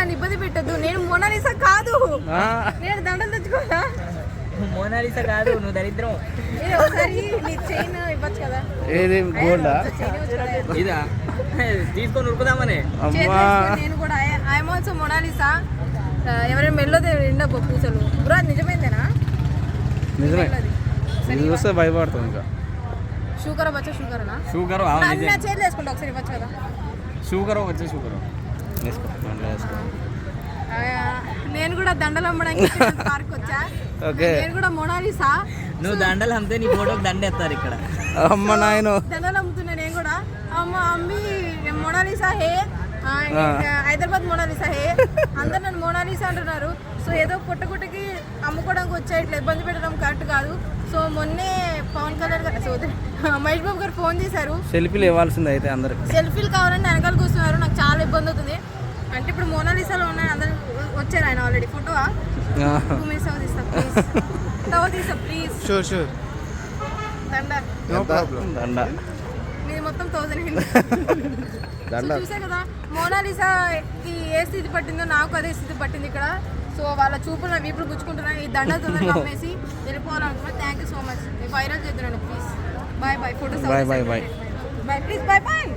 నన్ను ఇబ్బంది పెట్టద్దు. నేను మోనాలిసా కాదు. ఆ, నేను దండలు తెచ్చుకోవాలా మోనాలిసా కాదు నువ్వు దరిద్రం. ఏ, ఒకసారి నీ చైన్ ఇవ్వచ్చు కదా? ఏది గోల్డా? ఇదా? తీసుకొని ఉరుకుదామని. చేతిలో అమ్మా. వేసుకొని నేను కూడా ఐఎమ్ ఆల్సో మొనాలిసా ఎవరైనా మెల్లో ఎండబ్బో పూసలు బ్రో అది నిజమైందేనా? నిజమే. మెల్లది. ఇది చూస్తే భయపడుతుంది ఇంకా. షుగర్ వచ్చా షుగర్నా షుగర్ నా చేతులు వేసుకుంటా ఒకసారి ఇవ్వచ్చు కదా? షుగర్ వచ్చే షుగర్? నేను కూడా దండలు అమ్మడానికి పార్క్ వచ్చా? ఓకే. నేను కూడా మొనాలిసా? నువ్వు దండలు అమ్మితే నీ ఫోటోకి దండ ఎత్తారు ఇక్కడ. అమ్మ నాయన. దండలు అమ్ముతున్నా నేను కూడా. అమ్మ అమ్మి మొనాలిసా హే? హైదరాబాద్ మొనాలిసా హే? అందరు నన్ను మొనాలిసా అంటున్నారు. సో ఏదో పుట్టగుట్టకి అమ్ముకోవడానికి వచ్చా ఇట్లా ఇబ్బంది పెట్టడం కరెక్ట్ కాదు. సో మొన్నే పవన్ కళ్యాణ్ గారు సో మహేష్ బాబు గారు ఫోన్ చేశారు. సెల్ఫీలు ఇవ్వాల్సిందే అయితే అందరికి. సెల్ఫీలు కావాలని వెనకాల కూర్చున్నారు. నాకు చాలా ఇబ్బంది అవుతుంది. అంటే ఇప్పుడు మోనాలిసాలో ఉన్నాయి అందరు వచ్చారు ఆయన ఆల్రెడీ ఫోటో టూ మినిట్స్ అవ తీస్తా ప్లీజ్ తవ తీస్తా ప్లీజ్ షూర్ షూర్ దండ. నో ప్రాబ్లం దండ. మీది మొత్తం థౌసండ్ దండ. చూసే కదా మోనాలిసాకి ఏ స్థితి పట్టిందో నాకు అదే స్థితి పట్టింది ఇక్కడ. సో వాళ్ళ చూపులు నా వీపులు గుచ్చుకుంటున్నా ఈ దండ తొందరగా అమ్మేసి వెళ్ళిపోవాలనుకున్నా. Thank you so much viral చేద్దానండి please bye bye photos Bye, bye, bye. Bye please bye bye